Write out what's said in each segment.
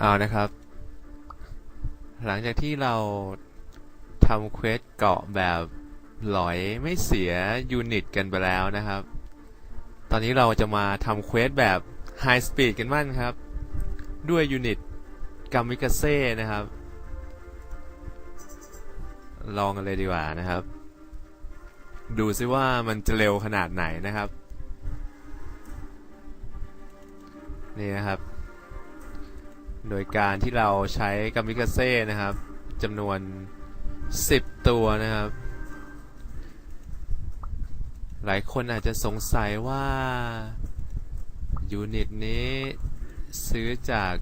เอานะครับ หลังจากที่เราทำเควสเกาะแบบหลอยไม่เสียยูนิตกันไปแล้วนะครับ ตอนนี้เราจะมาทำเควสแบบไฮสปีดกันบ้างครับ ด้วยยูนิตกามิกาเซ่นะครับ ลองกันเลยดีกว่านะครับ ดูซิว่ามันจะเร็วขนาดไหนนะครับ นี่นะครับ โดยการที่เราใช้กามิกาเซ่นะครับจำนวน 10 ตัวนะครับ หลายคนอาจจะสงสัยว่ายูนิตนี้ซื้อจาก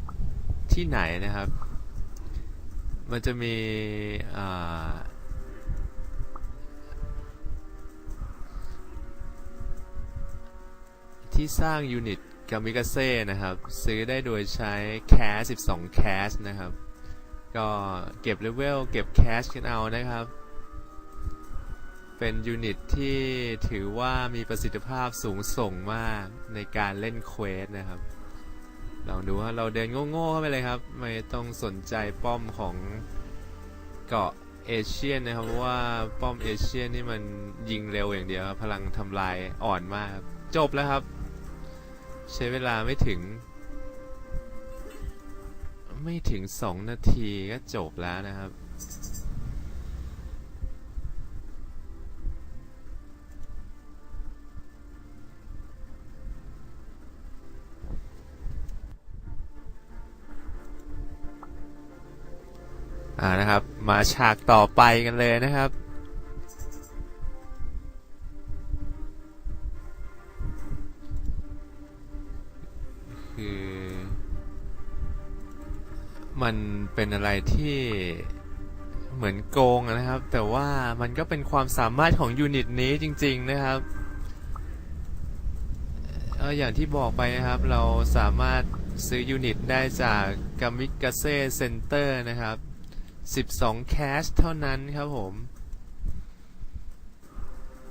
ที่ไหนนะครับ มันจะมีที่สร้างยูนิต กามิกาเซ่นะครับ ซื้อได้โดยใช้แคส12 แคสนะครับ ก็เก็บเลเวลเก็บแคชกันเอานะครับ เป็นยูนิตที่ถือว่ามีประสิทธิภาพสูงส่งมากในการเล่นเควสนะครับ ลองดูว่าเราเดินโง่ๆเข้าไปเลยครับ ไม่ต้องสนใจป้อมของเกาะเอเชียนนะครับเพราะว่าป้อมเอเชียนนี่มันยิงเร็วอย่างเดียวพลังทำลายอ่อนมากจบแล้วครับ ใช้เวลาไม่ถึง ไม่ถึง2นาทีก็จบแล้วนะครับ อ่านะครับ มาฉากต่อไปกันเลยนะครับ มันเป็นอะไรที่เหมือนโกงนะครับ แต่ว่ามันก็เป็นความสามารถของยูนิตนี้จริง ๆนะครับเอออย่างที่บอกไปนะครับเราสามารถซื้อยูนิตได้จากกามิกาเซ่เซ็นเตอร์นะครับ 12 แคชเท่านั้นครับผม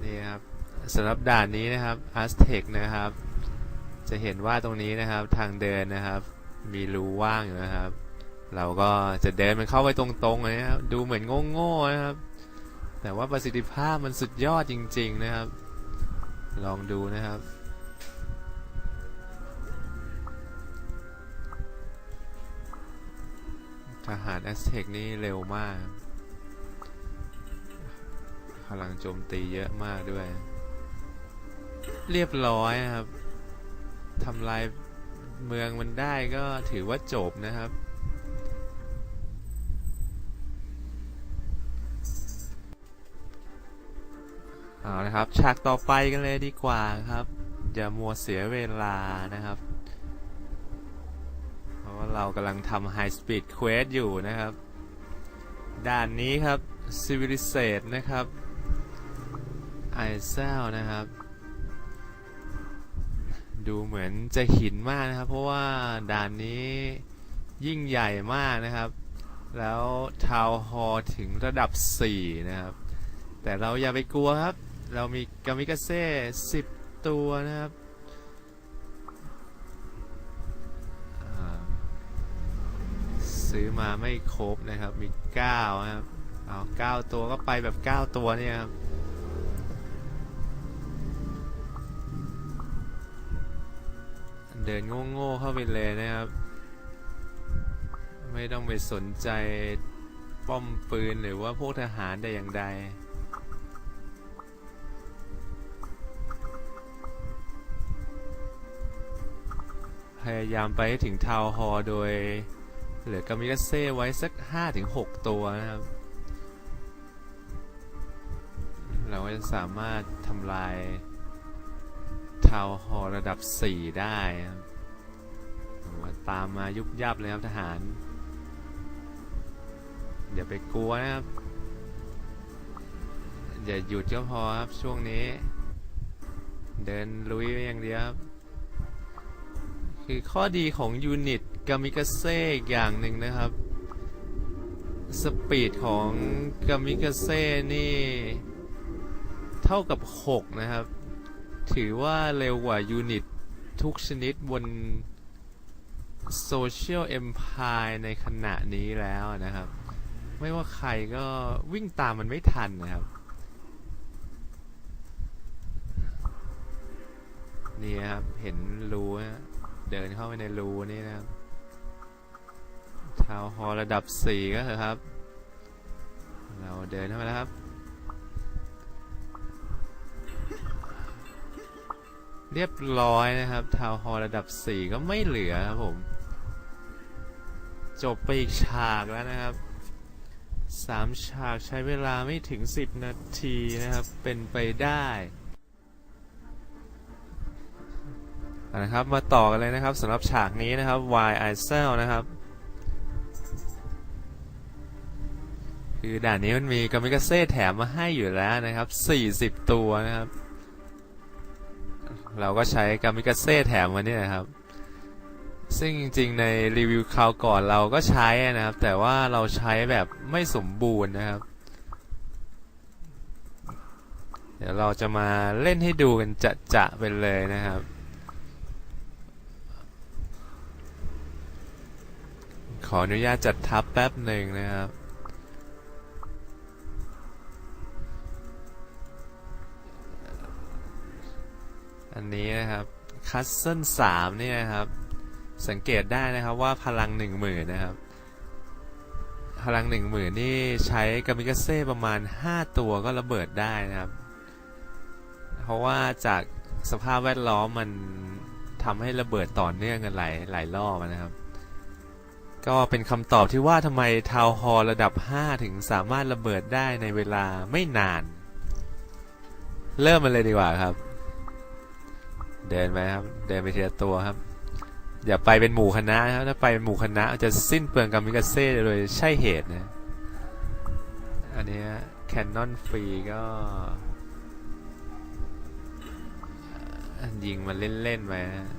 นี่ครับสำหรับด่านนี้นะครับ Aztec นะครับ จะเห็นว่าตรงนี้นะครับทางเดินนะครับ มีรูว่างอยู่นะครับ เราก็จะเดินมันเข้าไปตรงๆนะครับดูเหมือนโง่ๆนะครับ แต่ว่าประสิทธิภาพมันสุดยอดจริง ๆนะครับ ลองดูนะครับทหารแอสเทกนี่เร็วมากพลังโจมตีเยอะมากด้วย เรียบร้อยนะครับทำลายเมืองมันได้ก็ถือว่าจบนะครับ เอาละครับ ฉากต่อไปกันเลยดีกว่าครับ อย่ามัวเสียเวลานะครับ เพราะว่าเรากำลังทำ High Speed Quest อยู่นะครับ ด่านนี้ครับ c i v i l i z a t นะครับ i s a l นะครับ ดูเหมือนจะหินมากนะครับ เพราะว่าด่านนี้ยิ่งใหญ่มากนะครับ แล้วทาวฮอถึงระดับ 4 นะครับ แต่เราอย่าไปกลัวครับ เรามีกามิกาเซ่10ตัวนะครับซื้อมาไม่ครบนะครับ มี9นะครับเอา9ตัวก็ไปแบบ 9 ตัวเนี่ยครับเดินโง่ๆเข้าไปเลยนะครับ ไม่ต้องไปสนใจป้อมปืนหรือว่าพวกทหารแต่อย่างใด พยายามไปให้ถึงทาวน์ฮอลโดย เหลือกามิกาเซ่ไว้สัก 5-6 ตัวนะครับ เราก็จะสามารถทำลายทาวน์ฮอลระดับ 4 ได้ครับตามมายุบยับเลยครับทหาร อย่าไปกลัวนะครับ อย่าหยุดก็พอครับช่วงนี้ เดินลุยไปอย่างเดียวครับ คือข้อดีของยูนิตกามิกาเซ่อีกอย่างหนึ่งนะครับ สปีดของกามิกาเซ่นี่ เท่ากับ 6 นะครับ ถือว่าเร็วกว่ายูนิตทุกชนิดบน Social Empire ในขณะนี้แล้วนะครับ ไม่ว่าใครก็วิ่งตามมันไม่ทันนะครับ นี่ครับ เห็นรูฮะ เดินเข้าไปในรูนี่นะครับทาวฮอลระดับ4ก็เถอะครับ เราเดินเข้าไปแล้วครับ เรียบร้อยนะครับ ทาวฮอลระดับ4ก็ไม่เหลือครับผม จบไปอีกฉากแล้วนะครับสามฉากใช้เวลาไม่ถึง10นาทีนะครับ เป็นไปได้ นะครับมาต่อกันเลยนะครับสำหรับฉากนี้นะครับ Y I c e l นะครับ คือด่านนี้มันมีกามิกาเซ่แถมมาให้อยู่แล้วนะครับ 40 ตัวนะครับ เราก็ใช้กามิกาเซ่แถมมาเนี่ยนะครับ ซึ่งจริงๆในรีวิวคราวก่อนเราก็ใช้นะครับ แต่ว่าเราใช้แบบไม่สมบูรณ์นะครับ เดี๋ยวเราจะมาเล่นให้ดูกันจะจะๆไปเลยนะครับ ขออนุญาตจัดทับแป๊บหนึ่งนะครับ อันนี้นะครับคัสเซิลสามเนี่ยนะครับ สังเกตได้นะครับว่าพลังหนึ่งหมื่นนะครับ พลังหนึ่งหมื่นนี่ใช้กามิกาเซ่ประมาณ 5 ตัวก็ระเบิดได้นะครับ เพราะว่าจากสภาพแวดล้อมมันทำให้ระเบิดต่อเนื่องกันหลายหลายรอบนะครับ ก็เป็นคำตอบที่ว่าทำไมทาวฮอระดับ 5 ถึงสามารถระเบิดได้ในเวลาไม่นาน เริ่มมันเลยดีกว่าครับ เดินไปครับ เดินไปทีละตัวครับ อย่าไปเป็นหมู่คณะครับถ้าไปเป็นหมู่คณะจะสิ้นเปลืองกามิกาเซ่โดยใช่เหตุนะ อันนี้แคนนอนฟรีก็ยิงมันเล่นๆไปนะ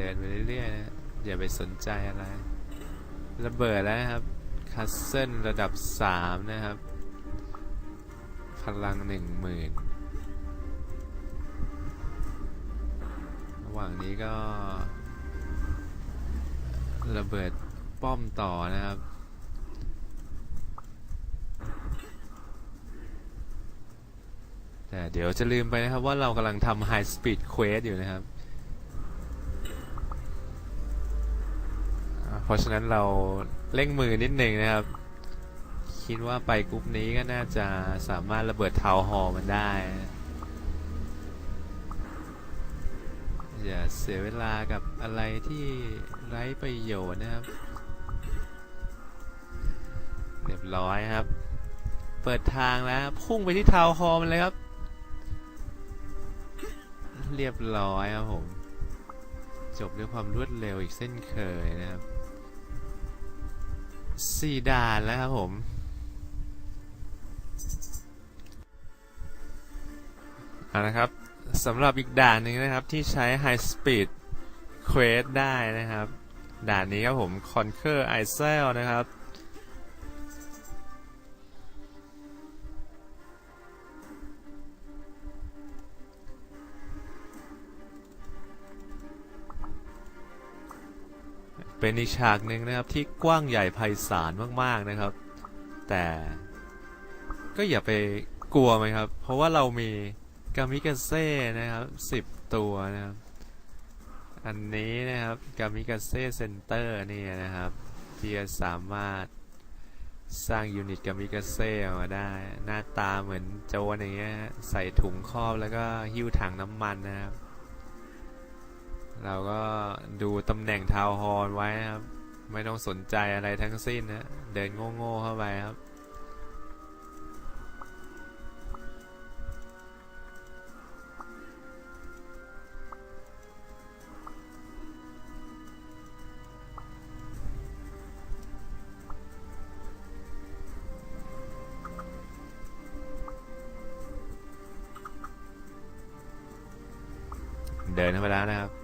เดินไปเรื่อยๆนะอย่าไปสนใจอะไร ระเบิดแล้วครับคัสเซิลระดับ 3 นะครับ พลังหนึ่งหมื่นระหว่างนี้ก็ ระเบิดป้อมต่อนะครับแต่เดี๋ยวจะลืมไปนะครับว่าเรากำลังทำ High Speed Quest อยู่นะครับ ราะฉะนั้นเราเร่งมือนิดหนึ่งนะครับ คิดว่าไปกรุ๊ปนี้ก็น่าจะสามารถระเบิดทาวน์ฮอมันได้ อย่าเสียเวลากับอะไรที่ไร้ประโยชน์นะครับเรียบร้อยครับ เปิดทางแล้วพุ่งไปที่ทาวน์ฮอมันเลยครับ เรียบร้อยครับผม จบด้วยความรวดเร็วอีกเส้นเคยนะครับ สี่ด่านแล้วครับผม เอาละครับสำหรับอีกด่านหนึ่งนะครับที่ใช้ High Speed Quest ได้นะครับ ด่านนี้ครับผม Conquer i s e l นะครับ เป็นอีกฉากหนึ่งนะครับที่กว้างใหญ่ไพศาลมากๆนะครับ แต่ก็อย่าไปกลัวไหมครับ เพราะว่าเรามีกามิกาเซ่นะครับสิบตัวนะครับ อันนี้นะครับกามิกาเซ่เซนเตอร์นี่นะครับที่จะสามารถสร้างยูนิตกามิกาเซ่ออกมาได้ หน้าตาเหมือนโจรอย่างเงี้ยใส่ถุงครอบแล้วก็หิ้วถังน้ำมันนะครับ เราก็ดูตำแหน่งทาวน์ฮอล์ไว้นะครับ ไม่ต้องสนใจอะไรทั้งสิ้นนะเดินโง่ๆเข้าไปครับเดินเข้าไปแล้วนะครับ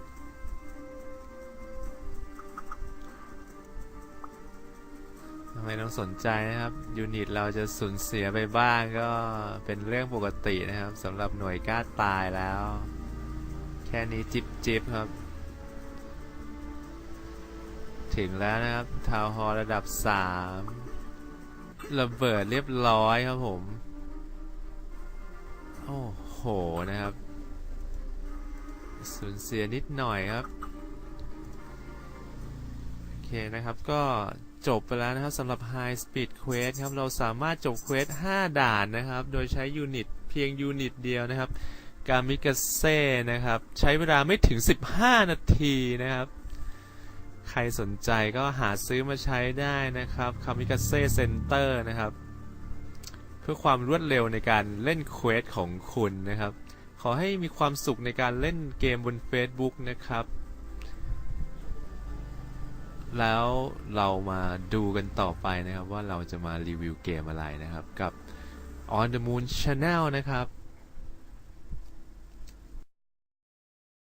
ต้องสนใจนะครับ ยูนิตเราจะสูญเสียไปบ้างก็เป็นเรื่องปกตินะครับสำหรับหน่วยกล้าตายแล้ว แค่นี้จิบจิบครับ ถึงแล้วนะครับ ทาวน์ฮอลระดับ 3 ระเบิดเรียบร้อยครับผม โอ้โหนะครับ สูญเสียนิดหน่อยครับ เคนะครับก็จบไปแล้วนะครับสำหรับ High Speed Quest ครับเราสามารถจบเควส5 ด่านนะครับ โดยใช้ยูนิตเพียงยูนิตเดียวนะครับกามิกาเซ่นะครับ ใช้เวลาไม่ถึง 15 นาทีนะครับ ใครสนใจก็หาซื้อมาใช้ได้นะครับ k a m i k a z e Center นะครับ เพื่อความรวดเร็วในการเล่นเควสของคุณนะครับ ขอให้มีความสุขในการเล่นเกมบน Facebook นะครับ แล้วเรามาดูกันต่อไปนะครับว่าเราจะมารีวิวเกมอะไรนะครับกับ On the Moon Channel นะครับ